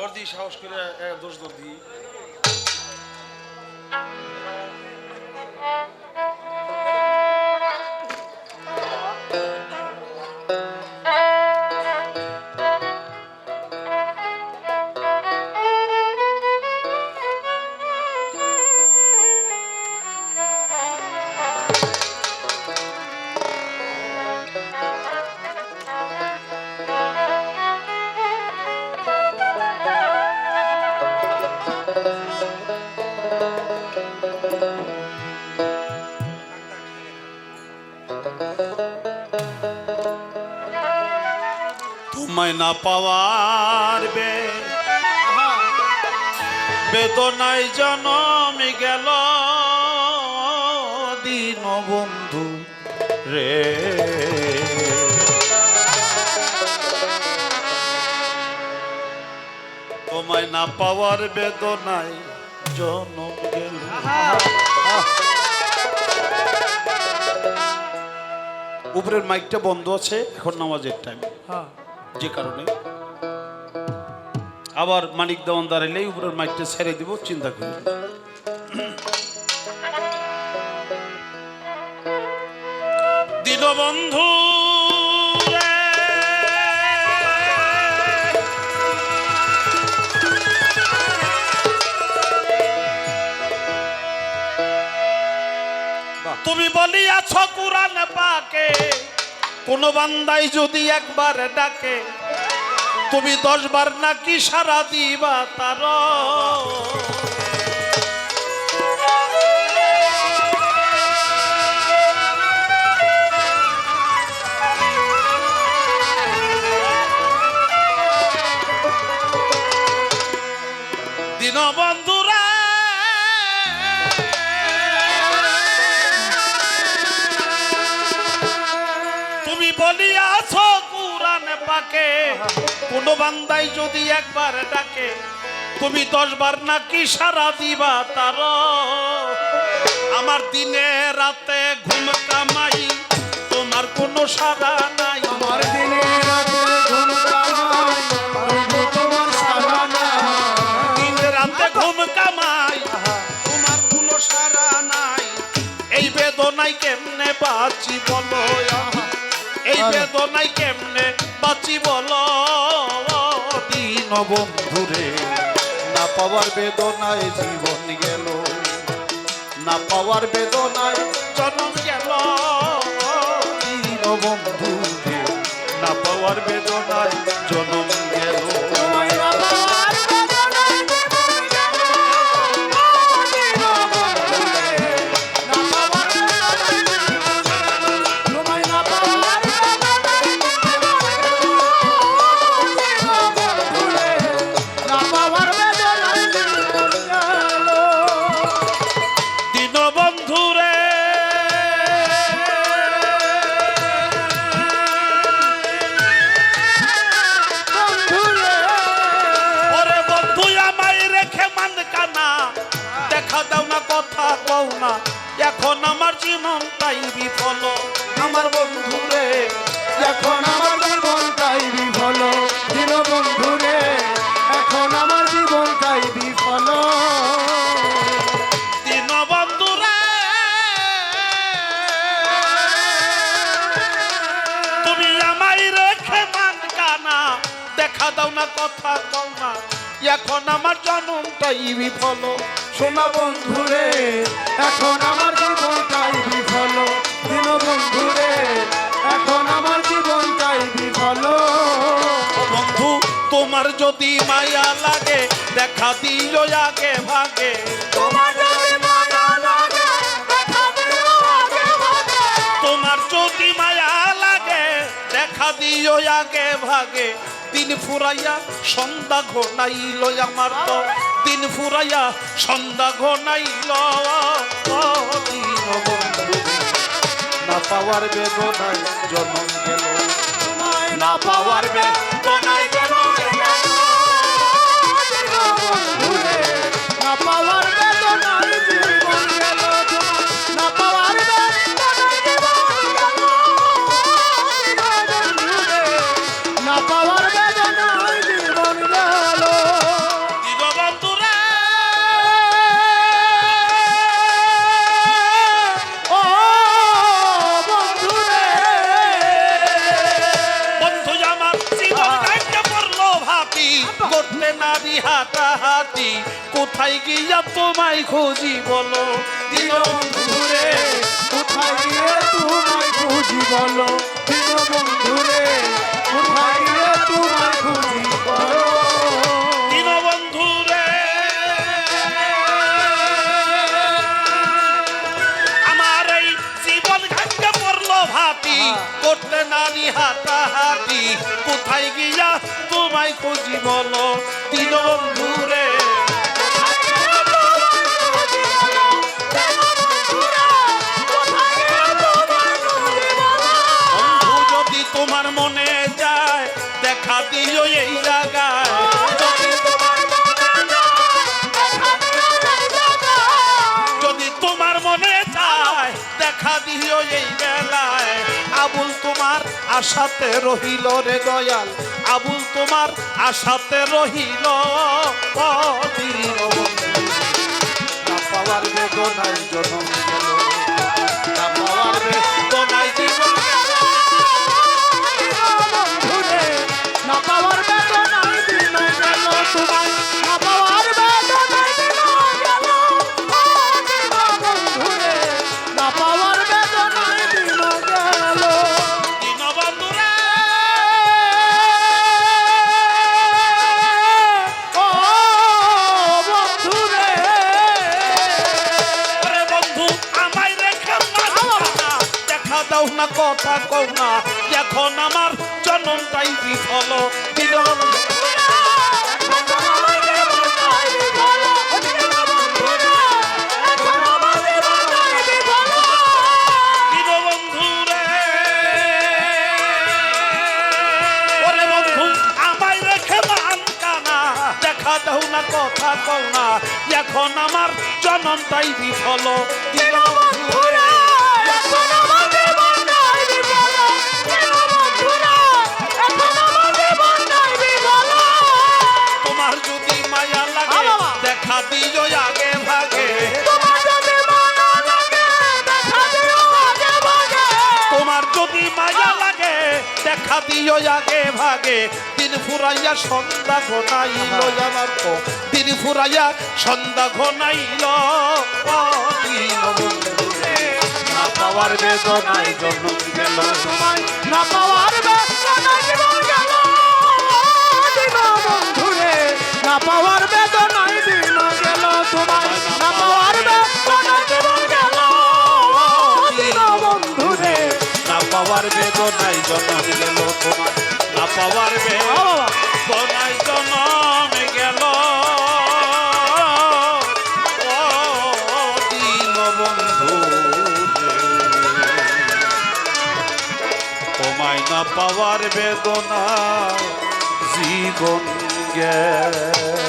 দর্দি সাহস করে দোষ দোষ দর্দি তোমায় না পাওয়ার বে। বেদনায় জনমে গেল দিন বন্ধু রে। তোমায় না পাওয়ার বেদনায় জনম গেল। উপরের মাইকটা বন্ধ আছে, এখন নামাজের টাইম যে কারণে। আবার মানিক দেওয়ান দাঁড়াইলেই উপরের মাইকটা ছেড়ে দিব, চিন্তা করি দীনবন্ধু। তুমি বলিয়াছ কুরান পাকে। কোন বান্দাই যদি একবার ডাকে তুমি দশ বার নাকি সারা দিবা তার। দীনবন্ধুরা পাকে কোন বান্দাই যদি একবার ডাকে তুমি দশ বার নাকি সারা দিবা তার। আমার দিনে রাতে ঘুম কামাই তোমার কোনো সারা নাই। আমার দিনে রাতে ঘুম কামাই তোমার সারা নাই। দিন রাতে ঘুম কামাই তোমার কোনো সারা নাই। এই বেদনাই কেমনে বাঁচি বলো আমি? এই বেদনাই কেমনে বাঁচি বলো দিন বন্ধুরে? না পাওয়ার বেদনায় জীবন গেল, না পাওয়ার বেদনায় জন্ম গেল দিন বন্ধুরে। না পাওয়ার বেদনায় দেখা দাও না, কথা কও না। এখন আমার জীবনটাই বিফল। আমার বন্ধুরে এখন আমার জীবনটাই বিফল। দিন বন্ধুরে এখন আমার জীবনটাই বিফল। দিন বন্ধুরে তুমি আমায় রেখে মান কানা। দেখা দাও না, কথা কও না। এখন আমার জন্মটাই বিফল। সোনা বন্ধুরে এখন আমার জীবনটাই বিফল। দিন বন্ধুরে এখন আমার জীবনটাই বিফল। বন্ধু তোমার যদি মায়া লাগে দেখা দিও আগে ভাগে। তোমার যদি মায়া লাগে দেখা দিও আগে ভাগে। তোমার যদি মায়া লাগে দেখা দিও আগে ভাগে। দিন ফুরাইয়া সন্ধ্যা ঘনাইল আমার তো দিন ফুরাইয়া সন্ধ্যা ঘনাইল না পাওয়ার বেদনায় জন্ম গেল। না পাওয়ার বেদনায় কোথায় গিয়া তোমায় খুঁজি বলো? রে কোথায় গিয়ে তোমায় খুঁজি বলো? দীনবন্ধুরে কোথায় গিয়ে তোমায় খুঁজি বলো? দীনবন্ধু রে আমার কোথায় গিয়া তোমায় খুঁজি বলো? দেখা এই বেলায় আবুল তোমার আশাতে রহিল রে দয়াল। আবুল তোমার আশাতে রহিল পাওয়ার বেদনায় জনম। কথা কও না, এখন আমার জনমটাই বিফল। কথা কও না, এখন আমার জনমটাই বিফল। দীনবন্ধু দিও আগে ভাগে। তোমার যদি মায়া লাগে দেখা দিও আগে ভাগে। দিন ফুরাইয়া সন্ধ্যা ঘনাইল আমার তো দিন ফুরাইয়া সন্ধ্যা ঘনাইল ও দীনবন্ধু রে, না পাওয়ার বেদনায় জন্ম গেল। তোমায় না পাওয়ার বেদনায় জীবন গেল দীনবন্ধুরে না পাওয়ার বেদনায় পাওয়ার বেদনায় জন্ম গেল তোমার না পাওয়ার বেদনায় জন্ম গেল। তোমায় না পাওয়ার বেদনা জীবন গেল।